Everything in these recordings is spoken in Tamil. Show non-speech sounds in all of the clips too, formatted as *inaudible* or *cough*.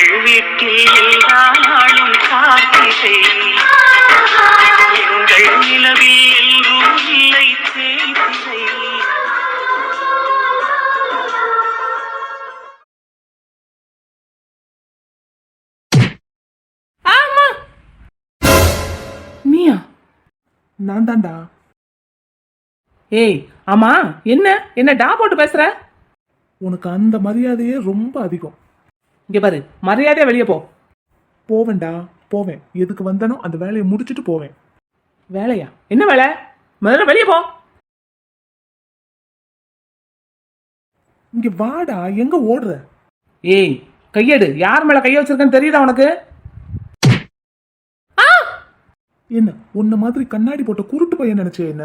எங்கள் வீட்டில் எல்லா நாளும் காத்திரை. எங்கள் நிலவில் எல்லோரும் இல்லை தேய்திரை ஆமா. நீயா? நான் தான்டா. ஏய் ஆமா என்ன? என்ன டா போட்டு பேசுற? உனக்கு அந்த மரியாதையே ரொம்ப அதிகம். இங்க பாரு மரியாதையா வெளியே போ. போவேன்டா போவேன். எதுக்கு வந்தனோ அந்த வேலையை முடிச்சிட்டு போவேன். வேலையா? என்ன வேலை? முதல்ல வெளியே போ. இங்க வாடா எங்க ஓடுற? ஏய் கையெடு. யார் மேல கைய வச்சிருக்கேன்னு தெரியுதா உனக்கு? என்ன உன்ன மாதிரி கண்ணாடி போட்ட குருட்டு பையன் நினைச்சே என்ன?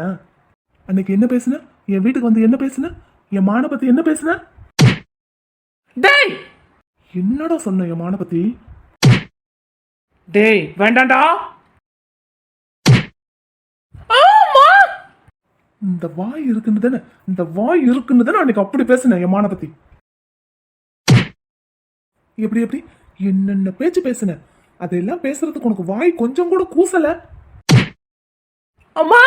அன்னைக்கு என்ன பேசுன? என் வீட்டுக்கு வந்து என்ன பேசுன? என் மான பத்தி என்ன பேசுன? டேய்! என்னடா சொன்ன என் மான பத்தி டேய் வேண்டாண்டா. இந்த வாய் இருக்குன்னு தானே இந்த வாய் இருக்குன்னு தானே அன்னைக்கு அப்படி பேசினேன் என் மானை பத்தி எப்படி எப்படி? என்னென்ன பேச்சு பேசினேன்? அதெல்லாம் பேசுறதுக்கு உனக்கு வாய் கொஞ்சம் கூட கூசல. அம்மா!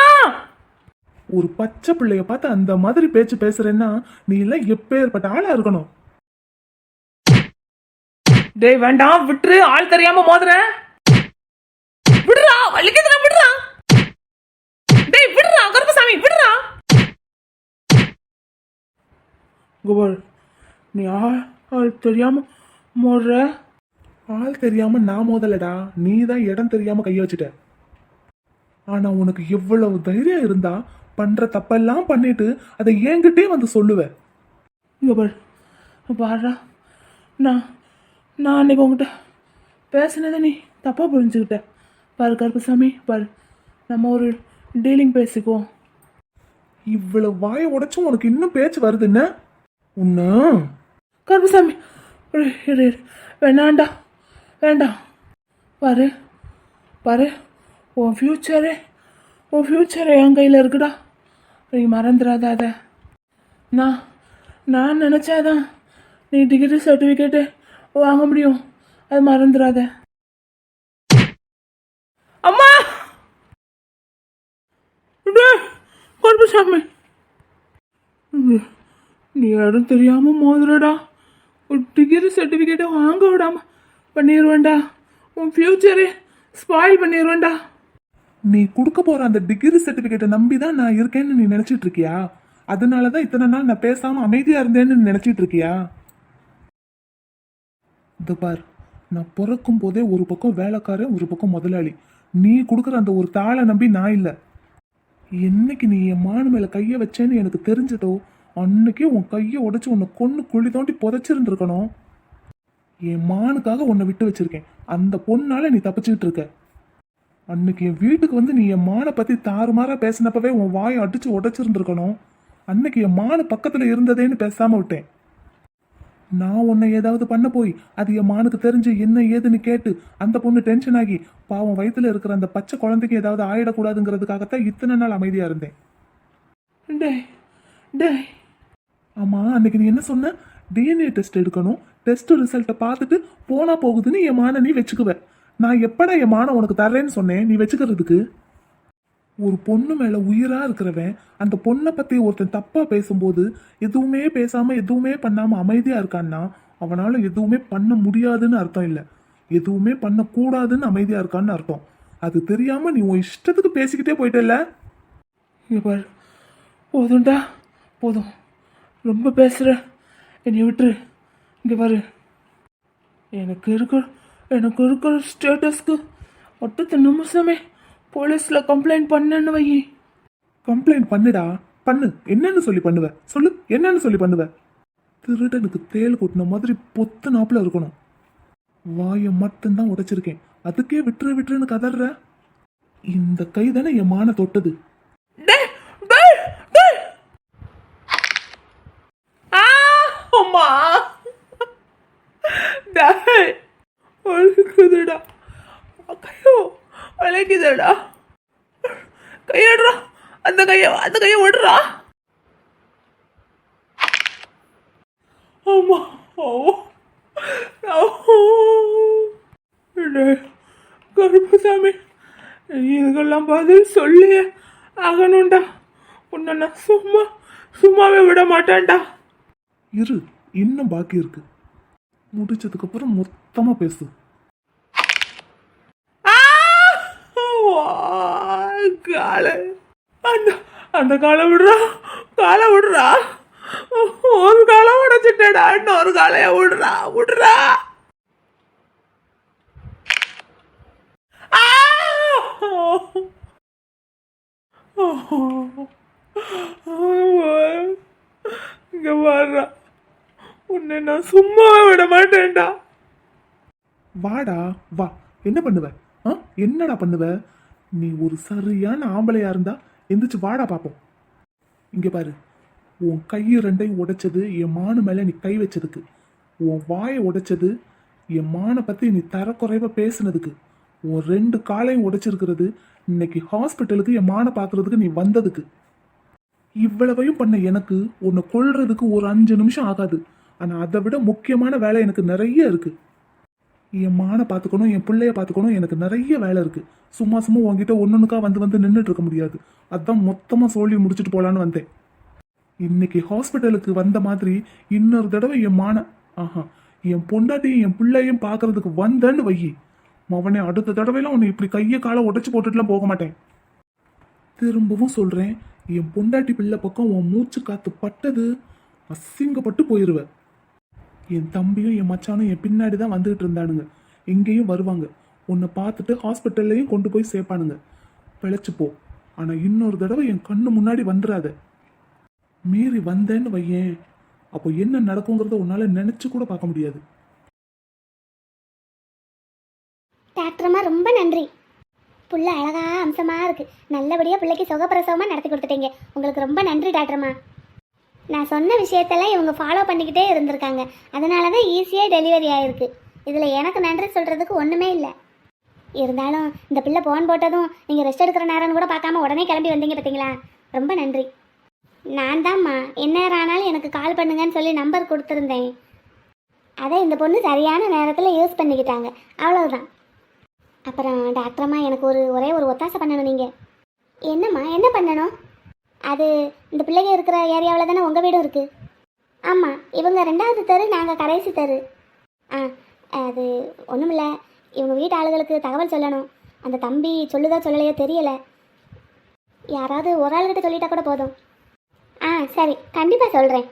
ஒரு பச்சை பிள்ளைய பார்த்து அந்த மாதிரி பேச்சு பேசுறேன்னா நீ எல்லாம் எப்பேற்பட்ட ஆளா இருக்கணும். டேய் வேண்டாம் விட்டுரு. ஆள் தெரியாம மோதுற. விடுறா வலிக்குதுடா விடுறா. டேய் விடுறா கருப்பசாமி விடுறா. கோபால் நீ ஆள் ஆள் தெரியாம மோதுற. ஆள் தெரியாம நான் மோதலடா. நீ தான் இடம் தெரியாம கைய வச்சுட்ட. ஆனா உனக்கு எவ்வளவு தைரியம் இருந்தா பண்ற தப்பெல்லாம் பண்ணிட்டு அதை என்கிட்டே வந்து சொல்லுவ. இங்க பாரு. நான் நான் அன்னைக்கு உங்ககிட்ட பேசினதை நீ தப்பாக புரிஞ்சுக்கிட்ட. பாரு கருப்பசாமி பாரு. நம்ம ஒரு டீலிங் பேசிக்குவோம். இவ்வளவு வாயை உடைச்சும் உனக்கு இன்னும் பேச்சு வருது என்ன? உன்ன? கருப்பசாமி. வேணாண்டா வேண்டாம் பாரு பாரு. உன் ஃப்யூச்சரே உன் ஃப்யூச்சரே என் கையில் இருக்குடா. நீ மறந்துடாத அதை. நான் நான் நினச்சாதான் நீ டிகிரி சர்டிஃபிகேட்டு வாங்க முடியும். அது மறந்துடாத அம்மா! டேய், சாமி. ம், நீ யாரும் தெரியாம மோதுறடா. ஒரு டிகிரி சர்டிஃபிகேட்டை வாங்க விடாம பண்ணிடுவேன்டா உன் ஃப்யூச்சரே ஸ்பாயில் பண்ணிடுவேன்டா நீ கொடுக்க போற அந்த டிகிரி சர்டிஃபிகேட்டை நம்பி தான் நான் இருக்கேன்னு நீ நினைச்சிட்டு இருக்கியா? அதனாலதான் இத்தனை நாள் நான் பேசாம அமைதியா இருந்தேன்னு நினச்சிட்டு நினைச்சிட்டு இருக்கியா? இந்த பார் நான் பிறக்கும் போதே ஒரு பக்கம் வேலைக்காரன் ஒரு பக்கம் முதலாளி. நீ கொடுக்குற அந்த ஒரு தாளை நம்பி நான் இல்லை. என்னைக்கு நீ என் மானு மேல கைய வச்சேன்னு எனக்கு தெரிஞ்சதோ அன்னைக்கே உன் கையை உடைச்சு உன்னை கொன்று குழி தோண்டி புதைச்சிருந்துருக்கணும். என் மானுக்காக உன்னை விட்டு வச்சிருக்கேன். அந்த பொண்ணால நீ தப்பிச்சுக்கிட்டு இருக்க. அன்னைக்கு என் வீட்டுக்கு வந்து நீ என் மானை பத்தி தாறுமாறா பேசினப்பவே உன் வாயை அடிச்சு உடைச்சிருந்துருக்கணும். அன்னைக்கு என் மானு பக்கத்துல இருந்ததேன்னு பேசாம விட்டேன். நான் உன்னை ஏதாவது பண்ண போய் அது என் மானுக்கு தெரிஞ்சு என்ன ஏதுன்னு கேட்டு அந்த பொண்ணு டென்ஷன் ஆகி பாவம் வயித்துல இருக்கிற அந்த பச்சை குழந்தைக்கு ஏதாவது ஆயிடக்கூடாதுங்கிறதுக்காகத்தான் இத்தனை நாள் அமைதியா இருந்தேன். டேய் டேய். ஆமா அன்னைக்கு நீ என்ன சொன்ன? டிஎன்ஏ டெஸ்ட் எடுக்கணும். டெஸ்ட் ரிசல்ட்டை பார்த்துட்டு போனா போகுதுன்னு என் மானை நீ வச்சுக்குவ. நான் எப்படா என் மானை உனக்கு தர்றேன்னு சொன்னேன்? நீ வச்சுக்கிறதுக்கு? ஒரு பொண்ணு மேல உயிரா இருக்கிறவன் அந்த பொண்ணை பத்தி ஒருத்தன் தப்பா பேசும்போது எதுவுமே பேசாம எதுவுமே பண்ணாம அமைதியா இருக்கான்னா அவனால எதுவுமே பண்ண முடியாதுன்னு அர்த்தம் இல்லை. எதுவுமே பண்ணக்கூடாதுன்னு அமைதியா இருக்கான்னு அர்த்தம். அது தெரியாம நீ உன் இஷ்டத்துக்கு பேசிக்கிட்டே போயிட்டல இங்க போதும்டா போதும். ரொம்ப பேசுற. என்னை விட்டுரு. இங்க பாரு எனக்கு இருக்கிற எனக்கு இருக்கிற ஸ்டேட்டஸ்க்கு அடுத்த நிமிஷமே போலீஸில் கம்ப்ளைண்ட் பண்ணேன்னு வை. கம்ப்ளைண்ட் பண்ணுடா. பண்ணு. என்னன்னு சொல்லி பண்ணுவ. சொல்லு. என்னன்னு சொல்லி பண்ணுவ. திருடனுக்கு தேள் கொட்டின மாதிரி பொத்து நாப்புல இருக்கணும். வாயை மட்டும்தான் உடைச்சிருக்கேன். அதுக்கே விட்டுரு விட்டுருன்னு கதற இந்த கை தானே என் மான தொட்டது. வலிக்குதுடா கையோ வலிக்குதுடா கையடுறா. அந்த கைய அந்த கைய விடுறா. ஆமா ஓ கருப்புசாமி இதுக்கெல்லாம் பதில் சொல்லி ஆகணும்டா. உன்னை நான் சும்மா சும்மாவே விட மாட்டேன்டா. இரு இன்னும் பாக்கி இருக்கு. முடிச்சதுக்கப்புறம் மொத்தமாக பேசு ஆ! வா, காலை. அந்த அந்த காலை விடுறா காலை விடுறா. ஒரு காலை உடைச்சிட்டேடா இன்னொரு காலைய விடுறா விடுறா. இங்க வர்றா உன்னை நான் சும்மாவே விட மாட்டேன்டா. வாடா வா. என்ன பண்ணுவ? ஆ? என்னடா பண்ணுவ? நீ ஒரு சரியான ஆம்பளையா இருந்தா எந்திரிச்சு வாடா பாப்போம். இங்க பாரு. உன் கையை ரெண்டையும் உடைச்சது என் மானு மேல நீ கை வச்சதுக்கு. உன் வாயை உடைச்சது என் மானை பத்தி நீ தரக்குறைவாக பேசுனதுக்கு. உன் ரெண்டு காலையும் உடைச்சிருக்கிறது இன்னைக்கு ஹாஸ்பிட்டலுக்கு என் மானை பார்க்கறதுக்கு நீ வந்ததுக்கு. இவ்வளவையும் பண்ண எனக்கு உன்னை கொள்றதுக்கு ஒரு அஞ்சு நிமிஷம் ஆகாது. ஆனா அதை விட முக்கியமான வேலை எனக்கு நிறைய இருக்கு. என் மானை பார்த்துக்கணும் என் பிள்ளைய பார்த்துக்கணும் எனக்கு நிறைய வேலை இருக்கு. சும்மா சும்மா உங்ககிட்ட ஒன்னொன்னுக்கா வந்து வந்து நின்றுட்டு இருக்க முடியாது. அதான் மொத்தமாக சொல்லி முடிச்சுட்டு போகலான்னு வந்தேன். இன்னைக்கு ஹாஸ்பிட்டலுக்கு வந்த மாதிரி இன்னொரு தடவை என் மானை ஆஹா என் பொண்டாட்டியும் என் பிள்ளையும் பார்க்கறதுக்கு வந்தேன்னு வையி மவனே அடுத்த தடவைலாம் உன்னை இப்படி கையை காலை உடச்சி போட்டுட்டுலாம் போக மாட்டேன். திரும்பவும் சொல்றேன் என் பொண்டாட்டி பிள்ளை பக்கம் உன் மூச்சு காத்து பட்டது அசிங்கப்பட்டு போயிடுவேன் என் தம்பியும் என் மச்சானும் என் பின்னாடி தான் வந்துகிட்டு இருந்தானுங்க. இங்கேயும் வருவாங்க. உன்னை பார்த்துட்டு ஹாஸ்பிட்டல்லையும் கொண்டு போய் சேர்ப்பானுங்க. பிழைச்சிப்போ போ. இன்னொரு தடவை என் கண்ணு முன்னாடி வந்துடாத மீறி வந்தேன்னு வையேன். அப்போ என்ன நடக்குங்கிறத உன்னால நினைச்சு கூட பார்க்க முடியாது. டாக்டர்மா ரொம்ப நன்றி. புள்ள அழகா அம்சமா இருக்கு. நல்லபடியா பிள்ளைக்கு சுகப்பிரசவமா நடத்தி கொடுத்துட்டீங்க. உங்களுக்கு ரொம்ப நன்றி டாக்டர்மா நான் சொன்ன விஷயத்தெல்லாம் இவங்க ஃபாலோ பண்ணிக்கிட்டே இருந்திருக்காங்க. அதனால தான் ஈஸியாக டெலிவரி ஆகிருக்கு இதில் எனக்கு நன்றி சொல்கிறதுக்கு ஒன்றுமே இல்லை. இருந்தாலும் இந்த பிள்ளை ஃபோன் போட்டதும் நீங்கள் ரெஸ்ட் எடுக்கிற நேரம்னு கூட பார்க்காம உடனே கிளம்பி வந்தீங்க பார்த்தீங்களா ரொம்ப நன்றி. நான் தான்மா என்ன நேரம் ஆனாலும் எனக்கு கால் பண்ணுங்கன்னு சொல்லி நம்பர் கொடுத்துருந்தேன். அதை இந்த பொண்ணு சரியான நேரத்தில் யூஸ் பண்ணிக்கிட்டாங்க. அவ்வளோதான் அப்புறம் டாக்டரம்மா எனக்கு ஒரு ஒரே ஒரு ஒத்தாசை பண்ணணும் நீங்கள் என்னம்மா என்ன பண்ணணும்? அது இந்த பிள்ளைங்க இருக்கிற ஏரியாவில் தானே உங்கள் வீடும் இருக்குது ஆமாம் இவங்க ரெண்டாவது தெரு நாங்கள் கடைசி தெரு. ஆ அது ஒன்றுமில்ல இவங்க வீட்டு ஆளுகளுக்கு தகவல் சொல்லணும். அந்த தம்பி சொல்லுதோ சொல்லலையோ தெரியலை. யாராவது ஒரு ஆளுகிட்ட சொல்லிட்டா கூட போதும். ஆ சரி கண்டிப்பாக சொல்கிறேன்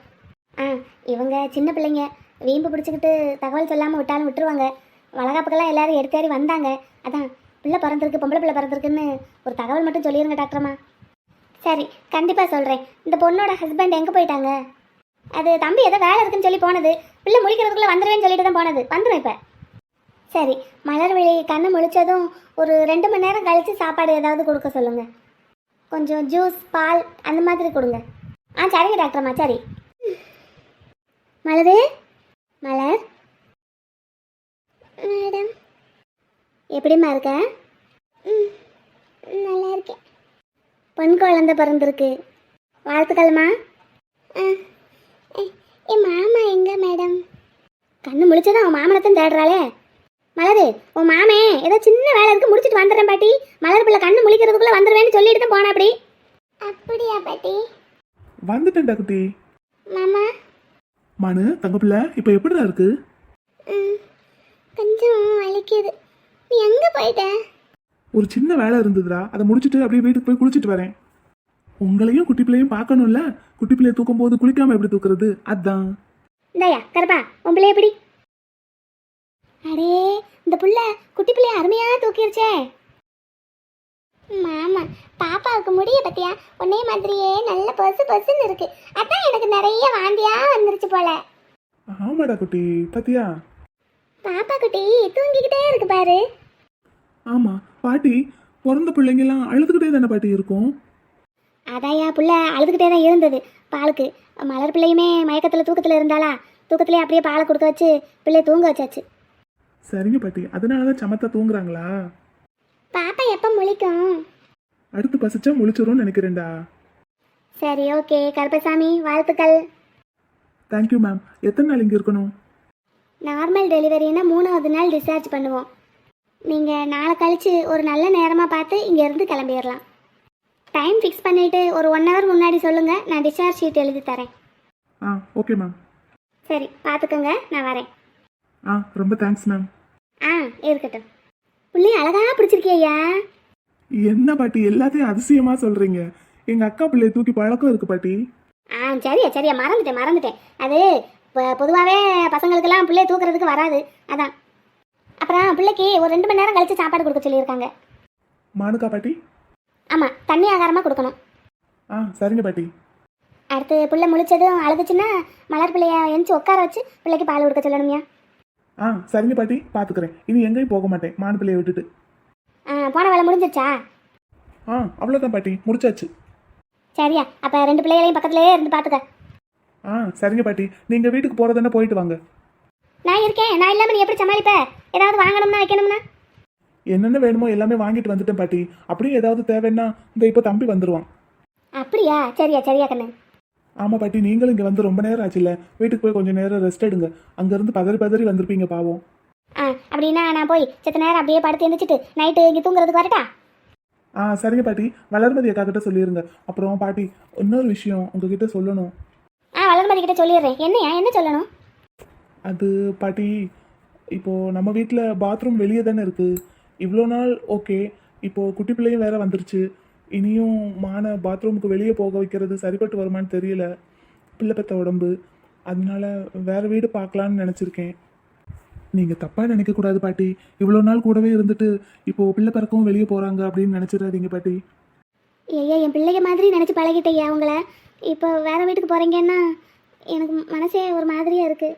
ஆ இவங்க சின்ன பிள்ளைங்க. வீம்பு பிடிச்சிக்கிட்டு தகவல் சொல்லாமல் விட்டாலும் விட்டுருவாங்க. வளகாப்புக்கெல்லாம் எல்லாரும் எடுத்தேறி வந்தாங்க. அதான் பிள்ளை பிறந்திருக்கு பொம்பளை பிள்ளை பிறந்திருக்குன்னு ஒரு தகவல் மட்டும் சொல்லிடுங்க டாக்டர்மா. சரி கண்டிப்பாக சொல்கிறேன் இந்த பொண்ணோட ஹஸ்பண்ட் எங்கே போயிட்டாங்க? அது தம்பி ஏதோ வேலை இருக்குன்னு சொல்லி போனது. பிள்ளை முழிக்கிறதுக்குள்ளே வந்துடுவேன்னு சொல்லிட்டு தான் போனது. வந்துடும் இப்போ. சரி மலர்விழி கண்ணை முழிச்சதும் ஒரு ரெண்டு மணி நேரம் கழித்து சாப்பாடு ஏதாவது கொடுக்க சொல்லுங்கள் கொஞ்சம் ஜூஸ் பால் அந்த மாதிரி கொடுங்க. ஆ சரிங்க டாக்டர்மா சரி. மலரு? மலர்? மேடம்? எப்படிம்மா இருக்க? நல்லா இருக்கேன். பொன் குழந்தை பிறந்திருக்கு. வாழ்த்துக்கள்மா. என் மாமா எங்க மேடம்? கண்ணு முழிச்சதான் அவன் மாமனத்தான் தேடுறாளே. மலரு உன் மாமே ஏதோ சின்ன வேலை இருக்கு முடிச்சிட்டு வந்துடுறேன் பாட்டி. மலர் பிள்ளை கண்ணு முழிக்கிறதுக்குள்ள வந்துடுவேன்னு சொல்லிட்டு தான் போனா அப்படி. அப்படியா பாட்டி? வந்துட்டேன்டா குட்டி மாமா? மனு தங்கப்பிள்ளை இப்போ எப்படிடா இருக்கு? கொஞ்சம் வலிக்குது. நீ எங்க போயிட்ட? ஒரு சின்ன வேலை இருந்ததுடா. அதை முடிச்சுட்டு அப்படியே வீட்டுக்கு போய் குளிச்சுட்டு வரேன். உங்களையும் குட்டி பிள்ளையும் பார்க்கணும்ல? குட்டி பிள்ளைய தூக்கும் போது குளிக்காம எப்படி தூக்குறது? அதான். இந்தாயா கருப்பா உன் பிள்ளை எப்படி அடே இந்த புள்ள குட்டி பிள்ளைய அருமையா தூக்கிருச்சே. மாமா பாப்பாவுக்கு முடிய பத்தியா? உன்னே மாதிரியே நல்ல பசு பசுன்னு இருக்கு. அதான் எனக்கு நிறைய வாந்தியா வந்துருச்சு போல. ஆமாடா குட்டி பாத்தியா? பாப்பா குட்டி தூங்கிக்கிட்டே இருக்கு பாரு. ஆமா பாட்டி பிறந்த பிள்ளைங்கெல்லாம் அழுதுகிட்டே தானே பாட்டி இருக்கும்? அதாயா புள்ள அழுதுகிட்டே தான் இருந்தது. பாலுக்கு. மலர் பிள்ளையுமே மயக்கத்தில் தூக்கத்தில் இருந்தாளா? தூக்கத்திலே அப்படியே பாலை கொடுக்க வச்சு பிள்ளை தூங்க வச்சாச்சு. சரிங்க பாட்டி. அதனால தான் சமத்தா தூங்குறாங்களா? பாப்பா எப்போ முழிக்கும்? அடுத்து பசிச்சா முழிச்சிரும்னு நினைக்கிறேன்டா. சரி ஓகே. கருப்பசாமி வாழ்த்துக்கள். தேங்க்யூ மேம் எத்தனை நாள் இங்கே இருக்கணும்? நார்மல் டெலிவரினா மூணாவது நாள் டிஸ்சார்ஜ் பண்ணுவோம். நீங்கள் நாளை கழித்து ஒரு நல்ல நேரமாக பார்த்து இங்கேருந்து கிளம்பிடலாம். டைம் ஃபிக்ஸ் பண்ணிவிட்டு ஒரு ஒன் ஹவர் முன்னாடி சொல்லுங்கள் நான் டிஸ்சார்ஜ் ஷீட் எழுதி தரேன். ஆ ஓகே மேம் சரி பார்த்துக்கோங்க நான் வரேன். ஆ ரொம்ப தேங்க்ஸ் மேம் ஆ இருக்கட்டும். புள்ளி அழகா பிடிச்சிருக்கியா என்ன பாட்டி எல்லாத்தையும் அதிசயமா சொல்றீங்க. எங்க அக்கா பிள்ளைய தூக்கி பழக்கம் இருக்கு பாட்டி. ஆ சரியா சரியா மறந்துட்டேன் மறந்துட்டேன். அது பொதுவாகவே பசங்களுக்கெல்லாம் பிள்ளைய தூக்குறதுக்கு வராது. அதான். அப்புறம் பிள்ளைக்கு ஒரு ரெண்டு மணி நேரம் கழித்து சாப்பாடு கொடுக்க சொல்லியிருக்காங்க. மானுக்கா பாட்டி? ஆமாம் தண்ணி ஆகாரமாக கொடுக்கணும். ஆ சரிங்க பாட்டி. அடுத்து பிள்ளை முழிச்சதும் அழுதுச்சுன்னா மலர் பிள்ளைய எந்திச்சு உட்கார வச்சு பிள்ளைக்கு பால் கொடுக்க சொல்லணும்யா. ஆ சரிங்க பாட்டி பாத்துக்கிறேன். இனி எங்கேயும் போக மாட்டேன் மானு பிள்ளைய விட்டுட்டு. ஆ போன வேலை முடிஞ்சிருச்சா? ஆ அவ்வளோதான் பாட்டி முடிச்சாச்சு. சரியா அப்போ ரெண்டு பிள்ளைகளையும் பக்கத்துலேயே இருந்து பார்த்துக்க ஆ சரிங்க பாட்டி நீங்க வீட்டுக்கு போறதுன்னா போயிட்டு வாங்க. நான் இருக்கேன். நான் இல்லாமல் நீ எப்படி சமாளிப்ப? ஏதாவது வாங்கணும்னா வைக்கணும்னா? என்னென்ன வேணுமோ எல்லாமே வாங்கிட்டு வந்துட்டேன் பாட்டி. அப்படியே ஏதாவது தேவைன்னா இந்த இப்போ தம்பி வந்துருவான். அப்படியா? சரியா சரியா கண்ணு. ஆமா பாட்டி. நீங்களும் இங்க வந்து ரொம்ப நேரம் ஆச்சுல்ல வீட்டுக்கு போய் கொஞ்சம் நேரம் ரெஸ்ட் எடுங்க. அங்கிருந்து பதறி பதறி வந்திருப்பீங்க பாவம். ஆ அப்படின்னா நான் போய் செத்த நேரம் அப்படியே படுத்து எழுந்திரிச்சிட்டு நைட்டு இங்கே தூங்குறதுக்கு வரட்டா? ஆ சரிங்க பாட்டி. வளர்மதி அக்கா கிட்ட சொல்லிருங்க. அப்புறம் பாட்டி இன்னொரு விஷயம் உங்ககிட்ட சொல்லணும். ஆ வளர்மதி கிட்ட சொல்லிடுறேன். என்னையா? என்ன சொல்லணும்? அது பாட்டி இப்போது நம்ம வீட்டில் பாத்ரூம் வெளியே தானே இருக்குது இவ்வளோ நாள் ஓகே இப்போது குட்டி பிள்ளையும் வேறு வந்துருச்சு. இனியும் மான பாத்ரூமுக்கு வெளியே போக வைக்கிறது சரிப்பட்டு வருமான்னு தெரியல. பிள்ளை பெத்த உடம்பு. அதனால வேறு வீடு பார்க்கலான்னு நினச்சிருக்கேன். நீங்கள் தப்பாக நினைக்கக்கூடாது பாட்டி. இவ்வளோ நாள் கூடவே இருந்துட்டு இப்போது பிள்ளை பிறக்கவும் வெளியே போகிறாங்க அப்படின்னு நினச்சிடாதீங்க பாட்டி. ஐயா என் பிள்ளைங்க மாதிரி நினச்சி பழகிட்டேயா அவங்கள. இப்போ வேறு வீட்டுக்கு போகிறீங்கன்னா எனக்கு மனசே ஒரு மாதிரியாக இருக்குது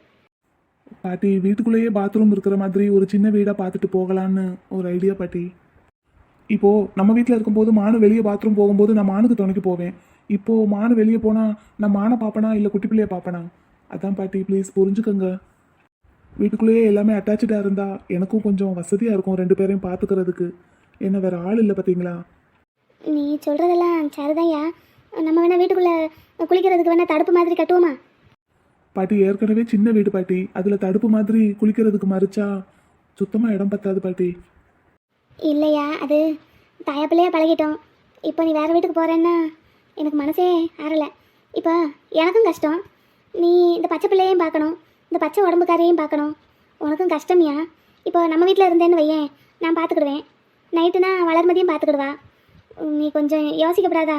பாட்டி வீட்டுக்குள்ளேயே பாத்ரூம் இருக்கிற மாதிரி ஒரு சின்ன வீடாக பார்த்துட்டு போகலான்னு ஒரு ஐடியா பாட்டி. இப்போது நம்ம வீட்டில் இருக்கும்போது மானு வெளியே பாத்ரூம் போகும்போது நான் மானுக்கு துணைக்கு போவேன். இப்போது மானு வெளியே போனால் நான் மானை பார்ப்பனா இல்லை குட்டி பிள்ளையை பார்ப்பனா அதான் பாட்டி ப்ளீஸ் புரிஞ்சுக்கோங்க. வீட்டுக்குள்ளேயே எல்லாமே அட்டாச்சாக இருந்தால் எனக்கும் கொஞ்சம் வசதியாக இருக்கும் ரெண்டு பேரையும் பார்த்துக்கிறதுக்கு என்ன வேறு ஆள் இல்லை பார்த்தீங்களா நீ சொல்கிறதெல்லாம் சரிதான்யா நம்ம வேணால் வீட்டுக்குள்ளே குளிக்கிறதுக்கு வேணால் தடுப்பு மாதிரி கட்டுவோமா? பாட்டி ஏற்கனவே சின்ன வீடு பாட்டி. அதில் தடுப்பு மாதிரி குளிக்கிறதுக்கு மறிச்சா சுத்தமாக இடம் பத்தாது பாட்டி. இல்லையா அது தாயா பழகிட்டோம். இப்போ நீ வேறு வீட்டுக்கு போகிறேன்னா எனக்கு மனசே ஆறலை. இப்போ எனக்கும் கஷ்டம். நீ இந்த பச்சை பிள்ளையையும் பார்க்கணும். இந்த பச்சை உடம்புக்காரையும் பார்க்கணும். உனக்கும் கஷ்டம்யா? இப்போ நம்ம வீட்டில் இருந்தேன்னு வையேன் நான் பார்த்துக்கிடுவேன். நைட்டுனா வளர்மதியும் பார்த்துக்கிடுவா. நீ கொஞ்சம் யோசிக்கப்படாதா?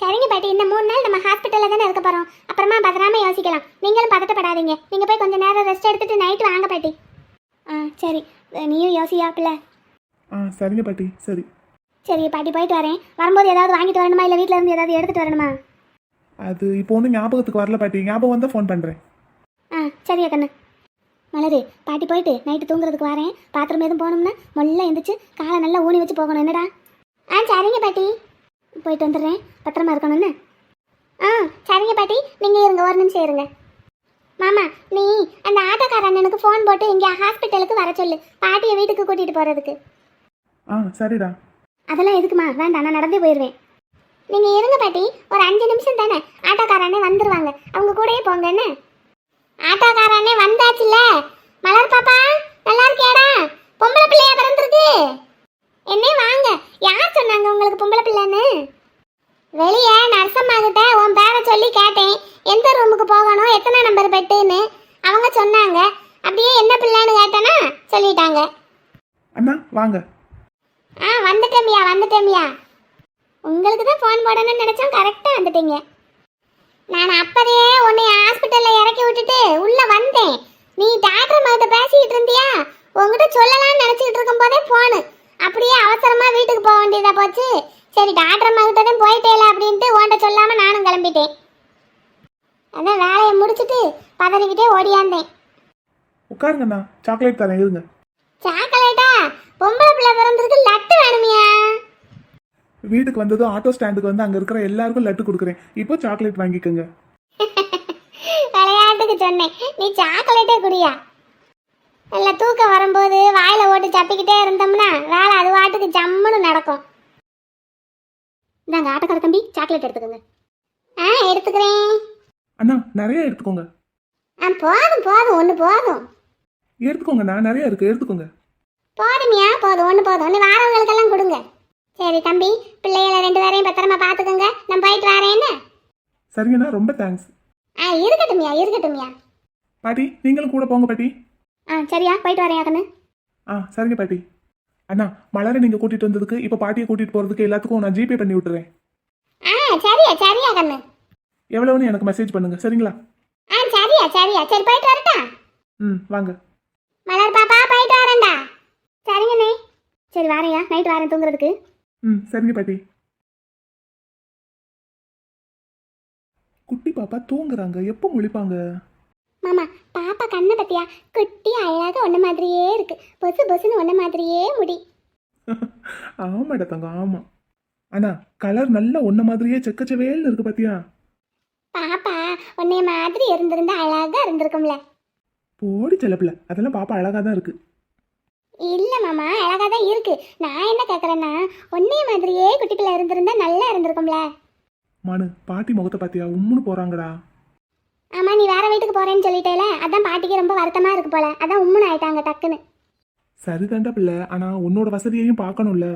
சரிங்க பாட்டி இந்த மூணு நாள் நம்ம ஹாஸ்பிட்டலில் தானே இருக்க போகிறோம் அப்புறமா பத்திராம யோசிக்கலாம். நீங்களும் பதட்டப்படாதீங்க. நீங்கள் போய் கொஞ்சம் நேரம் ரெஸ்ட் எடுத்துட்டு நைட்டு வாங்க பாட்டி. ஆ சரி. நீயும் யோசியா பிள்ளை ஆ சரிங்க பாட்டி. சரி. சரி பாட்டி போயிட்டு வரேன். வரும்போது ஏதாவது வாங்கிட்டு வரணுமா? இல்லை வீட்டில் இருந்து ஏதாவது எடுத்துட்டு வரணுமா? அது இப்போ ஒன்றும் ஞாபகத்துக்கு வரல பாட்டி. ஞாபகம் வந்தால் ஃபோன் பண்ணுறேன் ஆ சரியா கண்ணு மலரு பாட்டி போயிட்டு நைட்டு தூங்குறதுக்கு வரேன். பாத்திரம் எதுவும் போகணும்னா மொல்ல எந்திரிச்சு காலை நல்லா ஊனி வச்சு போகணும். என்னடா? ஆ சரிங்க பாட்டி. போயிட்டு வந்துடுறேன். பத்திரமா இருக்கணும்னு? ஆ சரிங்க பாட்டி. நீங்கள் இருங்க ஒரு நிமிஷம் இருங்க. மாமா நீ அந்த ஆட்டோக்கார அண்ணனுக்கு ஃபோன் போட்டு இங்கே ஹாஸ்பிட்டலுக்கு வர சொல்லு. பாட்டியை வீட்டுக்கு கூட்டிகிட்டு போகிறதுக்கு ஆ சரிடா. அதெல்லாம் எதுக்குமா? வேண்டாம் நான் நடந்தே போயிடுவேன். நீங்க இருங்க பாட்டி. ஒரு அஞ்சு நிமிஷம் தானே. ஆட்டோக்காரனே வந்துருவாங்க. அவங்க கூடயே போங்க என்ன? ஆட்டோக்காரனே வந்தாச்சுல மலர் பாப்பா நல்லா இருக்கியாடா? பொம்பளை பிள்ளையா பிறந்திருக்கு. என்னே வாங்க. யார் சொன்னாங்க உங்களுக்கு பொம்பளை பிள்ளைன்னு? வெளியே நர்சம்மா கிட்ட உன் பேரை சொல்லி கேட்டேன். எந்த ரூமுக்கு போகணும்? எத்தனை நம்பர் பெட்டுன்னு? அவங்க சொன்னாங்க. அப்படியே என்ன பிள்ளைன்னு கேட்டேன்னா சொல்லிட்டாங்க. அண்ணா வாங்க. ஆ வந்துட்டேமியா வந்துட்டேமியா உங்களுக்கு தான் ஃபோன் போடணும்னு நினச்சோம் கரெக்டாக வந்துட்டீங்க. நான் அப்பதே உன்னை ஹாஸ்பிட்டலில் இறக்கி விட்டுட்டு உள்ளே வந்தேன். நீ டாக்டர் மகிட்ட பேசிக்கிட்டு இருந்தியா? உங்ககிட்ட சொல்லலாம்னு நினச்சிக்கிட்டு இருக்கும்போதே ஃபோனு அப்படியே அவசரமாக வீட்டுக்கு போக வேண்டியதாக போச்சு. சரி டாக்டர் மகிட்ட தான் போயிட்டேல அப்படின்ட்டு உன்கிட்ட சொல்லாமல் நானும் கிளம்பிட்டேன். அதான் வேலையை முடிச்சிட்டு பதறிக்கிட்டே ஓடியாந்தேன். உட்காருங்கண்ணா சாக்லேட் தரேன் இருங்க. சாக்கலேட்டா பொம்பளை பிள்ளை பிறந்திருக்கு லட்டு வேணுமியா? வீட்டுக்கு வந்ததும் ஆட்டோ ஸ்டாண்டுக்கு வந்து அங்கே இருக்கிற எல்லாருக்கும் லட்டு கொடுக்குறேன். இப்போ சாக்லேட் வாங்கிக்கோங்க. விளையாட்டுக்கு சொன்னேன். நீ சாக்லேட்டே குடியா? நல்ல தூக்கம் வரும்போது வாயில ஓட்டு சப்பிக்கிட்டே இருந்தோம்னா வேலை அது வாட்டுக்கு ஜம்முன்னு நடக்கும். இந்தாங்க ஆட்டோக்கார தம்பி சாக்லேட் எடுத்துக்கோங்க. ஆ எடுத்துக்கிறேன். அண்ணா நிறைய எடுத்துக்கோங்க. ஆ போதும் போதும் ஒன்று போதும். எடுத்துக்கோங்க நான் நிறைய இருக்கு எடுத்துக்கோங்க. போதுமியா? போதும் ஒன்று போதும். ஒன்று வாரவங்களுக்கெல்லாம் கொடுங்க. சரி தம்பி பிள்ளைகளை ரெண்டு பேரையும் பத்திரமா பார்த்துக்கோங்க. நான் போயிட்டு வரேன் என்ன? சரிங்கண்ணா ரொம்ப தேங்க்ஸ் ஆ இருக்கட்டும்யா இருக்கட்டும்யா. பாட்டி நீங்களும் கூட போங்க பாட்டி. ஆ சரியா? போயிட்டு வரேன் கண்ணு ஆ சரிங்க பாட்டி. அண்ணா மலரை நீங்க கூட்டிட்டு வந்ததுக்கு இப்ப பாட்டியை கூட்டிட்டு போறதுக்கு எல்லாத்துக்கும் நான் ஜிபே பண்ணி விட்டுறேன். ஆ சரியா சரியா கண்ணு. எவ்வளவுன்னு எனக்கு மெசேஜ் பண்ணுங்க சரிங்களா? ஆ சரியா சரியா. சரி போயிட்டு வரட்டா? ம் வாங்க. மலர் பாப்பா போயிட்டு வரேன்டா. சரிங்கண்ணே சரி வாரையா நைட் வரேன் தூங்குறதுக்கு. ம் சரிங்க பாட்டி. குட்டி பாப்பா தூங்குறாங்க. எப்போ முழிப்பாங்க? மாமா பாப்பா கண்ணை பத்தியா குட்டி அழகாக ஒன்ன மாதிரியே இருக்கு. பொசு பொசுன்னு ஒன்ன மாதிரியே முடி. *laughs* ஆமாடா தங்கம் ஆமா. அண்ணா கலர் நல்ல ஒன்ன மாதிரியே செக்கச்சவேல்னு இருக்கு பாத்தியா பாப்பா உன்னைய மாதிரி இருந்திருந்தா அழகா இருந்திருக்கும்ல. போடி செல்லப்பில்ல அதெல்லாம் பாப்பா அழகா தான் இருக்கு. இல்ல மாமா அழகா தான் இருக்கு. நான் என்ன கேக்குறேன்னா உன்னைய மாதிரியே குட்டி பிள்ளை இருந்திருந்தா நல்லா இருந்திருக்கும்ல. மானு பாட்டி முகத்தை பாத்தியா உம்முன்னு போறாங்கடா. ஆமா நீ வேற வீட்டுக்கு போறேன்னு சொல்லிட்டேல. அதான் பாட்டிக்கு ரொம்ப வருத்தமா இருக்கு போல. அதான் உம்முன்னு ஆயிட்டாங்க டக்குன்னு. சரிதாண்டா பிள்ளை. ஆனா உன்னோட வசதியையும் பார்க்கணும்ல.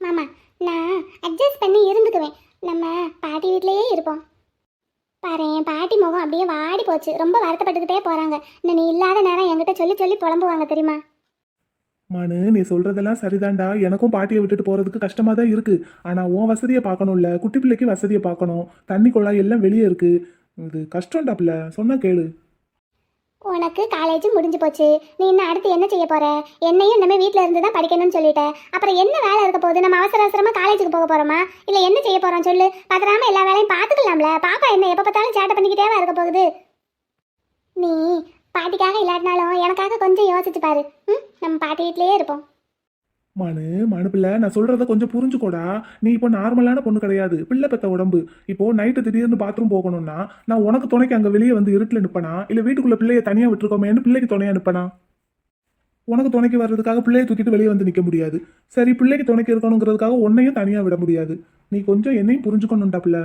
மாமா நான் அட்ஜஸ்ட் பண்ணி இருந்துக்குவேன். நம்ம பாட்டி வீட்லயே இருப்போம். பாரு பாட்டி முகம் அப்படியே வாடி போச்சு. ரொம்ப வருத்தப்பட்டுக்கிட்டே போறாங்க. இன்னும் நீ இல்லாத நேரம் என்கிட்ட சொல்லி சொல்லி புலம்புவாங்க தெரியுமா? மானு நீ சொல்றதெல்லாம் சரிதான்டா எனக்கும் பாட்டியை விட்டுட்டு போறதுக்கு கஷ்டமா தான் இருக்கு. ஆனா உன் வசதியை பார்க்கணும்ல. குட்டி பிள்ளைக்கு வசதியை பார்க்கணும். தண்ணி குழாய் எல்லாம் வெளியே இருக்கு. இது கஷ்டம்டாப்ல. பிள்ளை சொன்னா கேளு. உனக்கு காலேஜ் முடிஞ்சு போச்சு. நீ இன்னும் அடுத்து என்ன செய்ய போற? என்னையும் இனிமே வீட்ல இருந்து தான் படிக்கணும்னு சொல்லிட்ட. அப்புறம் என்ன வேலை இருக்க போகுது? நம்ம அவசர அவசரமா காலேஜுக்கு போக போறோமா? இல்ல என்ன செய்ய போறோம் சொல்லு. பத்திராம எல்லா வேலையும் பார்த்துக்கலாம்ல. பாப்பா என்ன எப்ப பார்த்தாலும் சேட்டை பண்ணிக்கிட்டே இருக்க போகுது? நீ பாட்டிக்காக இல்லாட்டினாலும் எனக்காக கொஞ்சம் யோசிச்சு பாரு. ம்? நம்ம பாட்டி வீட்லயே இருப்போம். மனு மனு பிள்ளை நான் சொல்றத கொஞ்சம் புரிஞ்சுக்கோடா. நீ இப்போ நார்மலான பொண்ணு கிடையாது. பிள்ளை பெத்த உடம்பு. இப்போ நைட்டு திடீர்னு பாத்ரூம் போகணும்னா நான் உனக்கு துணைக்கு அங்க வெளியே வந்து இருட்டில் நிப்பனா? இல்ல வீட்டுக்குள்ள பிள்ளைய தனியா விட்டுருக்கோமேன்னு பிள்ளைக்கு துணையா நிப்பனா? உனக்கு துணைக்கு வர்றதுக்காக பிள்ளைய தூக்கிட்டு வெளியே வந்து நிக்க முடியாது. சரி பிள்ளைக்கு துணைக்கு இருக்கணுங்கிறதுக்காக உன்னையும் தனியா விட முடியாது. நீ கொஞ்சம் என்னையும் புரிஞ்சுக்கணும்டா பிள்ளை.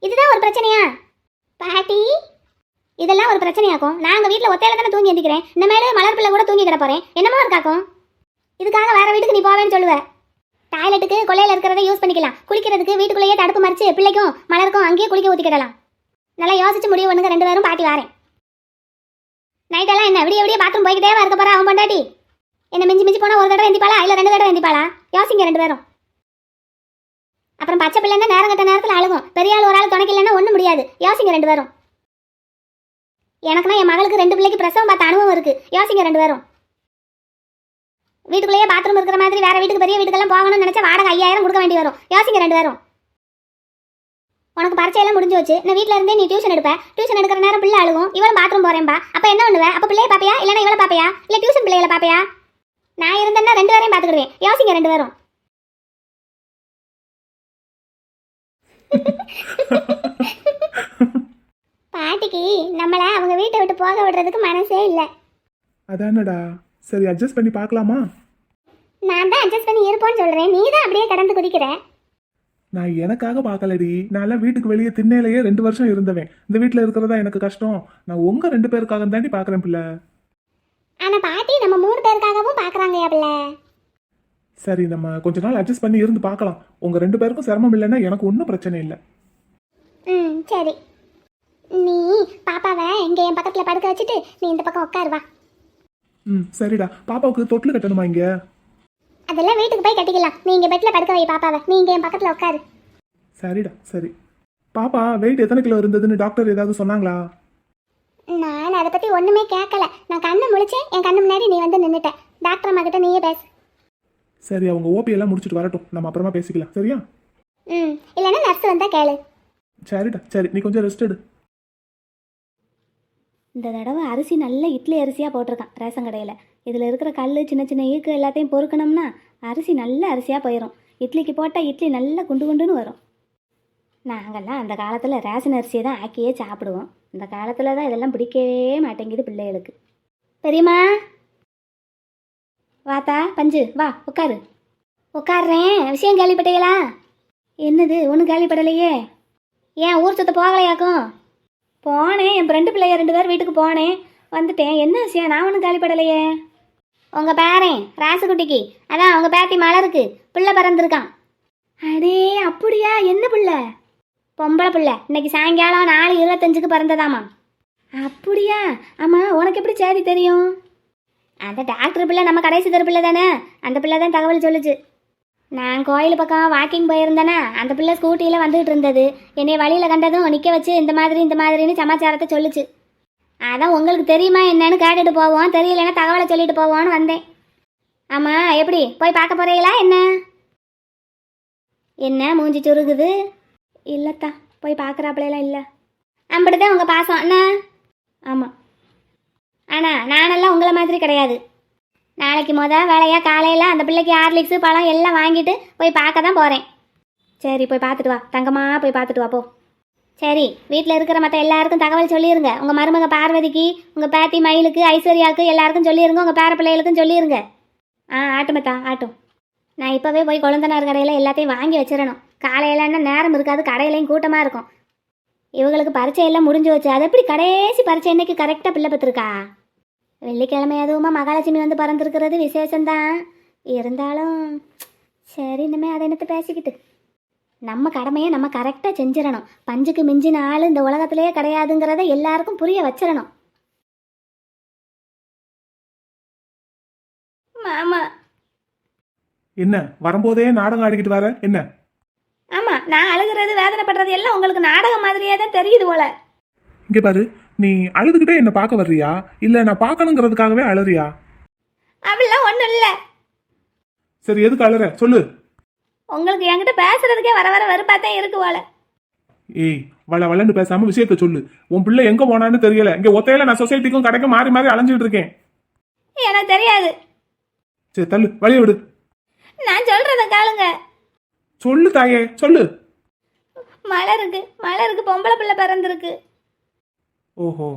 இதுதான் ஒரு பிரச்சனையா? பாட்டி இதெல்லாம் ஒரு பிரச்சனையாக்கும். நாங்க வீட்ல ஒத்தையில தானே தூங்கி எந்திக்கிறேன். இந்த மேலே மலர் பிள்ளை கூட தூங்கி கிடப்போறேன். என்னமா இருக்காக்கும் இதுக்காக வேற வீட்டுக்கு நீ போவேன்னு சொல்லுவேன் டாய்லெட்டுக்கு கொள்ளையில இருக்கிறத யூஸ் பண்ணிக்கலாம். குளிக்கிறதுக்கு வீட்டுக்குள்ளேயே தடுப்பு மறிச்சு பிள்ளைக்கும் மலருக்கும் அங்கேயே குளிக்க ஊத்திக்கிடலாம் நல்லா யோசிச்சு முடிவு பண்ணுங்க ரெண்டு பேரும் பாட்டி வாரேன். நைட்டெல்லாம் என்ன விடிய விடிய பாத்ரூம் போய்கிட்டே இருக்க போறா அவன் பொண்டாட்டி. என்ன மிஞ்சி மிஞ்சி போனா ஒரு தடவை எந்திப்பாளா இல்ல ரெண்டு தடவை எந்திப்பாளா யோசிங்க ரெண்டு பேரும். அப்புறம் பச்சை பிள்ளைன்னா நேரம் கட்ட நேரத்தில் அழுகும். பெரிய ஆள் ஒரு ஆள் துணைக்கு இல்லைன்னா ஒன்றும் முடியாது. யோசிங்க ரெண்டு பேரும். எனக்குன்னா என் மகளுக்கு ரெண்டு பிள்ளைக்கு பிரசவம் பார்த்த அனுபவம் இருக்கு. யோசிங்க ரெண்டு பேரும். வீட்டுக்குள்ளேயே பாத்ரூம் இருக்கிற மாதிரி வேற வீட்டுக்கு பெரிய வீட்டுக்கெல்லாம் போகணும்னு நினைச்சா வாடகை ஐயாயிரம் கொடுக்க வேண்டி வரும். யோசிங்க ரெண்டு பேரும். உனக்கு பரீட்சையெல்லாம் முடிஞ்சு வச்சு நான் வீட்டில் இருந்தே நீ டியூஷன் எடுப்ப. டியூஷன் எடுக்கிற நேரம் பிள்ளை அழுகும். இவளும் பாத்ரூம் போறேன்பா. அப்போ என்ன பண்ணுவ? அப்போ பிள்ளைய பாப்பியா? இல்லைனா இவளை பாப்பியா? இல்லை டியூஷன் பிள்ளைகளை பாப்பியா? நான் இருந்தேன்னா ரெண்டு பேரையும் பார்த்துக்கிடுவேன். யோசிங்க ரெண்டு பேரும். பாட்டிக்கு நம்மளை அவங்க வீட்டை விட்டு போக விடுறதுக்கு மனசே இல்லை. அதானடா. சரி அட்ஜஸ்ட் பண்ணி பார்க்கலாமா? நான் தான் அட்ஜஸ்ட் பண்ணி இருப்போன்னு சொல்றேன். நீ தான் அப்படியே கடந்து குதிக்கிற. நான் எனக்காக பார்க்கலடி. நான்லாம் வீட்டுக்கு வெளியே திண்ணையிலேயே ரெண்டு வருஷம் இருந்தவன். இந்த வீட்டில் இருக்கிறதா எனக்கு கஷ்டம். நான் உங்க ரெண்டு பேருக்காக தாண்டி பார்க்குறேன் பிள்ளை. ஆனா பாட்டி நம்ம மூணு பேருக்காகவும் பாக்குறாங்க பிள்ளை. சரி நம்ம கொஞ்ச நாள் அட்ஜஸ்ட் பண்ணி இருந்து பார்க்கலாம். உங்க ரெண்டு பேருக்கும் சிரமம் இல்லைன்னா எனக்கு ஒன்றும் பிரச்சனை இல்லை. ம் சரி. நீ பாப்பாவை இங்க என் பக்கத்துல படுக்க வச்சுட்டு நீ இந்த பக்கம் உட்காரு வா. ம் சரிடா. பாப்பாவுக்கு தொட்டில் கட்டணுமா இங்க? அதெல்லாம் வீட்டுக்கு போய் கட்டிக்கலாம். நீ இங்க பெட்ல படுக்க வை பாப்பாவை. நீ இங்க என் பக்கத்துல உட்காரு சரிடா சரி. பாப்பா வெயிட் எத்தனை கிலோ இருந்ததுன்னு டாக்டர் ஏதாவது சொன்னாங்களா? நான் அதை பத்தி ஒண்ணுமே கேட்கல நான் கண்ணு முழிச்சேன் என் கண்ணு முன்னாடி நீ வந்து நின்னுட்ட. டாக்டர் அம்மா கிட்ட நீயே பேசு. சரி அவங்க ஓபி எல்லாம் முடிச்சுட்டு வரட்டும். நம்ம அப்புறமா பேசிக்கலாம். சரியா? ம் இல்லைன்னா நர்ஸ் வந்தா கேளு. சரிடா சரி. நீ கொஞ்சம் ரெஸ்ட் எடு. இந்த தடவை அரிசி நல்ல இட்லி அரிசியாக போட்டிருக்கான் ரேஷன் கடையில். இதில் இருக்கிற கல் சின்ன சின்ன ஈக்கு எல்லாத்தையும் பொறுக்கணும்னா அரிசி நல்ல அரிசியாக போயிடும் இட்லிக்கு போட்டால் இட்லி நல்லா குண்டு குண்டுன்னு வரும். நாங்கள்லாம் அந்த காலத்தில் ரேஷன் அரிசியை தான் ஆக்கியே சாப்பிடுவோம். இந்த காலத்தில் தான் இதெல்லாம் பிடிக்கவே மாட்டேங்குது பிள்ளைகளுக்கு. பெரியம்மா! வாத்தா பஞ்சு வா உட்காரு உட்காடுறேன் விஷயம் கேள்விப்பட்டீங்களா? என்னது? ஒன்றும் கேள்விப்படலையே. ஏன் ஊர் சுத்த போகலையாக்கும்? போனேன். என் ஃப்ரெண்டு பிள்ளைய ரெண்டு பேர் வீட்டுக்கு போனேன். வந்துட்டேன். என்ன விஷயம்? நான் ஒன்றும் காலிப்படலையே உங்கள் பேரன் ராசுகுட்டிக்கு. அதான் அவங்க பேத்தி மலருக்கு. பிள்ளை பிறந்திருக்கான். அடே அப்படியா? என்ன பிள்ளை? பொம்பளை பிள்ளை. இன்னைக்கு சாயங்காலம் நாலு இருபத்தஞ்சுக்கு பிறந்ததாமா. அப்படியா? ஆமாம் உனக்கு எப்படி சேதி தெரியும்? அந்த டாக்டர் பிள்ளை நம்ம கடைசி தெரு பிள்ளை தானே. அந்த பிள்ளை தான் தகவல் சொல்லுச்சு. நான் கோயில் பக்கம் வாக்கிங் போயிருந்தேனா அந்த பிள்ளை ஸ்கூட்டியில் வந்துகிட்டு இருந்தது. என்னை வழியில் கண்டதும் நிற்க வச்சு இந்த மாதிரி இந்த மாதிரின்னு சமாச்சாரத்தை சொல்லுச்சு. அதான் உங்களுக்கு தெரியுமா என்னன்னு கேட்டுட்டு போவோம். தெரியலன்னா தகவலை சொல்லிட்டு போவோம்னு வந்தேன். ஆமாம் எப்படி? போய் பார்க்க போறீங்களா என்ன? என்ன மூஞ்சி சுருகுது? இல்லைத்தா போய் பார்க்குறாப்பிலாம் இல்லை. அப்படிதான் உங்கள் பாசம் என்ன ஆமாம் ஆனால் நானெல்லாம் உங்களை மாதிரி கிடையாது. நாளைக்கு முத வேலையாக காலையில் அந்த பிள்ளைக்கு ஹார்லிக்ஸு பழம் எல்லாம் வாங்கிட்டு போய் பார்க்க தான் போகிறேன் சரி போய் பார்த்துட்டு வா. தங்கமாக போய் பார்த்துட்டு வா போ. சரி வீட்டில் இருக்கிற மற்ற எல்லாருக்கும் தகவல் சொல்லிடுங்க உங்கள் மருமக பார்வதிக்கு உங்கள் பேத்தி மயிலுக்கு ஐஸ்வர்யாவுக்கு எல்லாருக்கும் சொல்லிடுங்க உங்கள் பேர பிள்ளைகளுக்கும் சொல்லிடுங்க ஆ ஆட்டுமத்தா ஆட்டும். நான் இப்போவே போய் கொழுந்தனார் கடையில் எல்லாத்தையும் வாங்கி வச்சிடணும். காலையிலன்னா நேரம் இருக்காது கடையிலையும் கூட்டமாக இருக்கும். இவங்களுக்கு பரீட்சை எல்லாம் முடிஞ்சு வச்சு அது எப்படி கடைசி பரீட்சை இன்னைக்கு கரெக்டாக பிள்ளை பத்திருக்கா வெள்ளிக்கிழமை அதுவுமா மகாலட்சுமி வந்து பிறந்திருக்கிறது விசேஷம்தான். இருந்தாலும் சரி இனிமே அதை என்னத்தை பேசிக்கிட்டு. நம்ம கடமையை நம்ம கரெக்டாக செஞ்சிடணும். பஞ்சுக்கு மிஞ்சின ஆள் இந்த உலகத்திலேயே கிடையாதுங்கிறத எல்லாருக்கும் புரிய வச்சிடணும். மாமா. என்ன வரும்போதே நாடகம் ஆடிக்கிட்டு வர? என்ன? ஆமாம் நான் அழுகிறது வேதனைப்படுறது எல்லாம் உங்களுக்கு நாடகம் மாதிரியே தான் தெரியுது போல. இங்க பாரு நீ அழுதுகிட்டே என்ன பார்க்க வர்றியா? இல்ல நான் பார்க்கணுங்கிறதுக்காகவே அழறியா? அப்படிலாம் ஒன்றும் இல்லை. சரி எதுக்கு அழற? சொல்லு. உங்களுக்கு என்கிட்ட பேசுறதுக்கே வர வர வெறுப்பாத்தான் இருக்கு போல. ஏய் வள வளன்னு பேசாம விஷயத்த சொல்லு. உன் பிள்ளை எங்க போனான்னு தெரியல. இங்க ஒத்தையில நான் சொசைட்டிக்கும் கடைக்கும் மாறி மாறி அலைஞ்சிட்டு இருக்கேன். எனக்கு தெரியாது. சரி தள்ளு. வழிய விடு. நான் சொல்றத கேளுங்க. சொல்லு தாயே சொல்லு. மலருக்கு மலருக்கு பொம்பளை பிள்ளை பிறந்திருக்கு. ஓஹோ.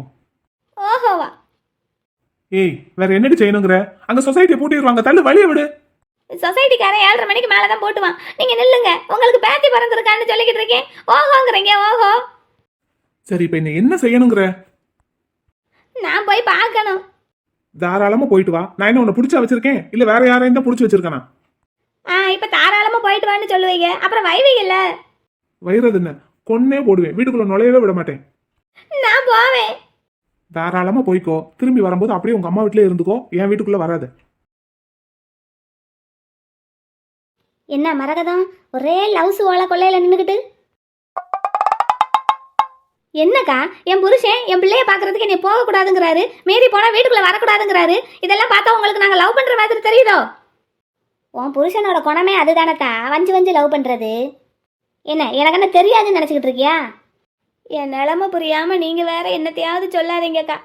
ஓஹோவா. ஏய் வேற என்னடி செய்யணுங்கிற? அங்க சொசைட்டியை பூட்டிடுவாங்க தள்ளு வழிய விடு. சொசைட்டிக்காரன் ஏழரை மணிக்கு மேலே தான் போட்டுவான். நீங்க நில்லுங்க. உங்களுக்கு பேத்தி பிறந்திருக்கான்னு சொல்லிக்கிட்டு இருக்கேன். ஓஹோங்கிறீங்க ஓஹோ. சரி இப்ப என்ன என்ன செய்யணுங்கிற? நான் போய் பார்க்கணும். தாராளமா போயிட்டு வா. நான் என்ன உன்னை பிடிச்சா வச்சிருக்கேன்? இல்ல வேற யாரையும் தான் பிடிச்சி வச்சிருக்கானா? ஆ இப்போ தாராளமாக போயிட்டு வான்னு சொல்லுவீங்க. அப்புறம் வைவீங்கல்ல வயிறது என்ன? கொன்னே போடுவேன். வீட்டுக்குள்ள நுழையவே விட மாட்டேன். நான் போவேன். தாராளமா போய்க்கோ. திரும்பி வரும்போது அப்படியே உங்க அம்மா வீட்லயே இருந்துக்கோ. என் வீட்டுக்குள்ள வராத. என்ன மரகதம்? ஒரே லவ்ஸ் ஓலை கொள்ளையில நின்றுக்கிட்டு என்னக்கா? என் புருஷன் என் பிள்ளைய பார்க்கறதுக்கு என்னை போகக்கூடாதுங்கிறாரு. மீறி போனால் வீட்டுக்குள்ளே வரக்கூடாதுங்கிறாரு. இதெல்லாம் பார்த்தா உங்களுக்கு நாங்கள் லவ் பண்ணுற மாதிரி தெரியுதோ? உன் புருஷனோட குணமே அதுதானத்தா வஞ்சு வஞ்சு லவ் பண்ணுறது என்ன எனக்கு என்ன தெரியாதுன்னு நினச்சிக்கிட்டு இருக்கியா? என் நிலமை புரியாமல் நீங்கள் வேற என்னத்தையாவது சொல்லாதீங்கக்கா.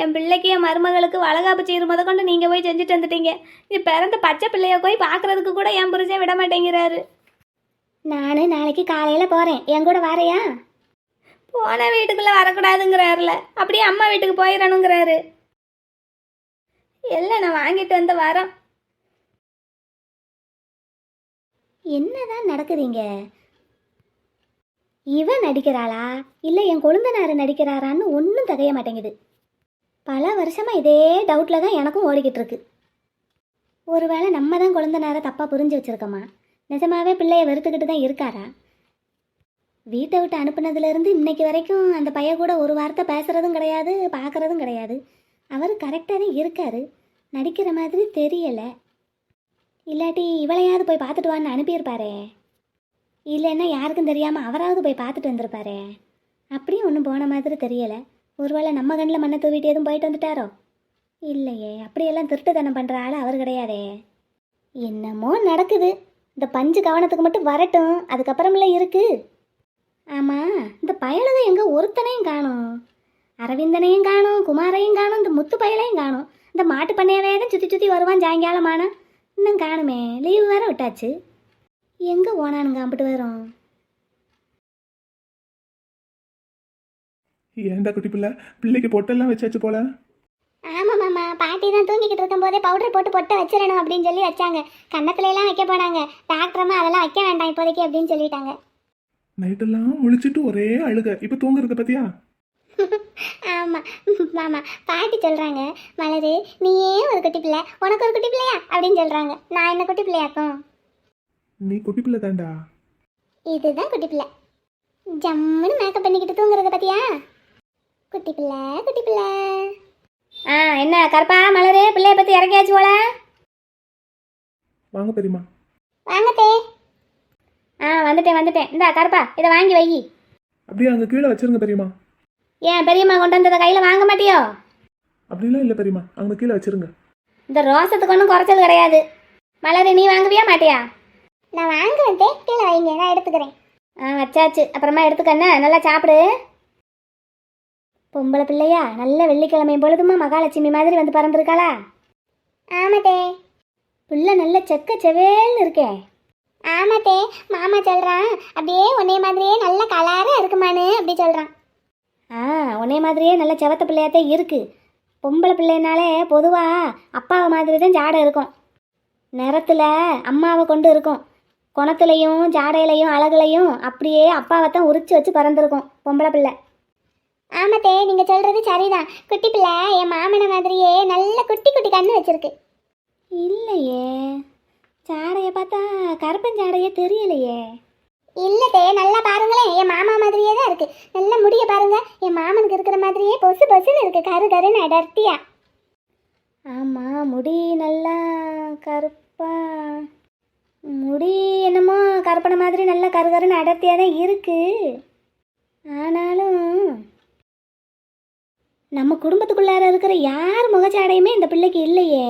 என் பிள்ளைக்கு என் மருமகளுக்கு வளகாப்பு சீர் முத கொண்டு நீங்கள் போய் செஞ்சுட்டு வந்துட்டீங்க. இது பிறந்த பச்சை பிள்ளைய போய் பார்க்கறதுக்கு கூட என் புருஷன் விட மாட்டேங்கிறாரு. நான் நாளைக்கு காலையில் போகிறேன் என் கூட வாரையா? போன வீட்டுக்குள்ளே வரக்கூடாதுங்கிறாருல. அப்படியே அம்மா வீட்டுக்கு போயிடணுங்கிறாரு. இல்லை நான் வாங்கிட்டு வந்த வரோம் என்னதான் நடக்குதுங்க இவன் நடிக்கிறாளா? இல்லை என் கொழுந்தனார் நடிக்கிறாரான்னு ஒன்றும் தகைய மாட்டேங்குது. பல வருஷமாக இதே டவுட்டில் தான் எனக்கும் ஓடிக்கிட்டு இருக்கு ஒருவேளை நம்ம தான் கொழுந்தனாரை தப்பாக புரிஞ்சு வச்சுருக்கோமா? நிஜமாவே பிள்ளைய வெறுத்துக்கிட்டு தான் இருக்காரா? வீட்டை விட்டு அனுப்புனதுலேருந்து இன்னைக்கு வரைக்கும் அந்த பையன் கூட ஒரு வார்த்தை பேசுகிறதும் கிடையாது பார்க்குறதும் கிடையாது. அவர் கரெக்டாக தான் இருக்காரு. நடிக்கிற மாதிரி தெரியலை. இல்லாட்டி இவளையாவது போய் பார்த்துட்டு வான்னு அனுப்பியிருப்பாரே. இல்லைன்னா யாருக்கும் தெரியாமல் அவராவது போய் பார்த்துட்டு வந்திருப்பாரு. அப்படியும் ஒன்றும் போன மாதிரி தெரியலை. ஒருவேளை நம்ம கண்ணில் மண்ணை தூவிட்டு எதுவும் போயிட்டு வந்துட்டாரோ? இல்லையே அப்படியெல்லாம் திருட்டுத்தனம் பண்ணுற ஆள் அவர் கிடையாதே. என்னமோ நடக்குது. இந்த பஞ்சு கவனத்துக்கு மட்டும் வரட்டும். அதுக்கப்புறம்ல இருக்கு. ஆமாம் இந்த பயலுக எங்கே ஒருத்தனையும் காணும். அரவிந்தனையும் காணும் குமாரையும் காணும் இந்த முத்து பயலையும் காணும். இந்த மாட்டு பண்ணையவே தான் சுற்றி சுற்றி வருவான் சாயங்காலமானா இன்னும் காணுமே. லீவு வேற விட்டாச்சு. எங்கே ஓனானுங்க அம்பிட்டு வரும் ஏன்டா குட்டி பிள்ளை? பிள்ளைக்கு பொட்டெல்லாம் வச்சாச்சு போல. ஆமாம் மாமா பாட்டி தான் தூங்கிக்கிட்டு இருக்கும்போதே பவுடர் போட்டு பொட்டை வச்சிடணும் அப்படின்னு சொல்லி வச்சாங்க. கன்னத்துல எல்லாம் வைக்க போனாங்க. டாக்டரம்மா அதெல்லாம் வைக்க வேண்டாம் இப்போதைக்கு அப்படின்னு சொல்லிட்டாங்க. நைட்டெல்லாம் முழிச்சிட்டு ஒரே அழுக. இப்ப தூங்குறத பத்தியா? ஆமாம் மாமா பாட்டி சொல்கிறாங்க மலரு நீயே ஒரு குட்டி பிள்ளை உனக்கு ஒரு குட்டி பிள்ளையா அப்படின்னு சொல்கிறாங்க நான் என்ன குட்டி பிள்ளையாக்கும்? நீ குட்டி பிள்ளை தான்டா. இதுதான் குட்டி பிள்ளை. ஜம்முன்னு மேக்கப் பண்ணிக்கிட்டு தூங்குறத பத்தியா? குட்டி பிள்ளை குட்டி பிள்ளை. ஆ என்ன கருப்பா மலரு பிள்ளைய பற்றி இறக்கியாச்சு போல? வாங்க பெரியம்மா. வாங்கத்தே ஆ வந்துட்டேன் வந்துட்டேன். இந்தா கருப்பா இதை வாங்கி வை. அப்படியே அங்கே கீழே வச்சிருங்க பெரியம்மா. ஏன் பெரியம்மா கொண்டு வந்ததை கையில் வாங்க மாட்டியோ? அப்படிலாம் இல்லை பெரியம்மா. அங்கே கீழே வச்சிருங்க. இந்த ரோசத்துக்கு ஒன்றும் குறைச்சல் கிடையாது. மலரு நீ வாங்குவியா மாட்டியா? நான் வாங்குவேன் தே கீழே வைங்க நான் எடுத்துக்கிறேன். ஆ வச்சாச்சு. அப்புறமா எடுத்துக்கண்ணா நல்லா சாப்பிடு. பொம்பளை பிள்ளையா நல்ல வெள்ளிக்கிழமை பொழுதுமா மகாலட்சுமி மாதிரி வந்து பறந்துருக்காளா? ஆமாத்தே. புள்ள நல்ல செக்க செவேல்னு இருக்கே. ஆமாத்தே மாமா சொல்கிறான் அப்படியே உன்னைய மாதிரியே நல்ல கலராக இருக்குமான்னு அப்படி சொல்கிறான் ஆ உன்னைய மாதிரியே நல்ல செவத்த பிள்ளையாத்தே இருக்கு. பொம்பளை பிள்ளைனாலே பொதுவாக அப்பாவை மாதிரி தான் ஜாடை இருக்கும். நிறத்தில் அம்மாவை கொண்டு இருக்கும். குணத்துலையும் ஜாடையிலையும் அழகுலையும் அப்படியே அப்பாவை தான் உரிச்சு வச்சு பறந்துருக்கும் பொம்பளை பிள்ளை. ஆமாத்தே நீங்கள் சொல்கிறது சரிதான். குட்டி பிள்ளை என் மாமனை மாதிரியே நல்ல குட்டி குட்டி கண்ணு வச்சிருக்கு. இல்லையே. ஜாடையை பார்த்தா கருப்பன் ஜாடையே தெரியலையே. இல்லத்தே நல்லா பாருங்களேன். என் மாமா மாதிரியே தான் இருக்கு. நல்ல முடிய பாருங்க. என் மாமனுக்கு இருக்கிற மாதிரியே பொசு பொசுன்னு இருக்கு. கரு கருன்னு அடர்த்தியா. ஆமாம் முடி நல்லா கருப்பா. முடி என்னமோ கருப்பனை மாதிரி நல்லா கருகருன்னு அடர்த்தியாக தான் இருக்குது ஆனாலும் நம்ம குடும்பத்துக்குள்ளார இருக்கிற யார் முகச்சாடையுமே இந்த பிள்ளைக்கு இல்லையே.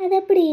அது எப்படி?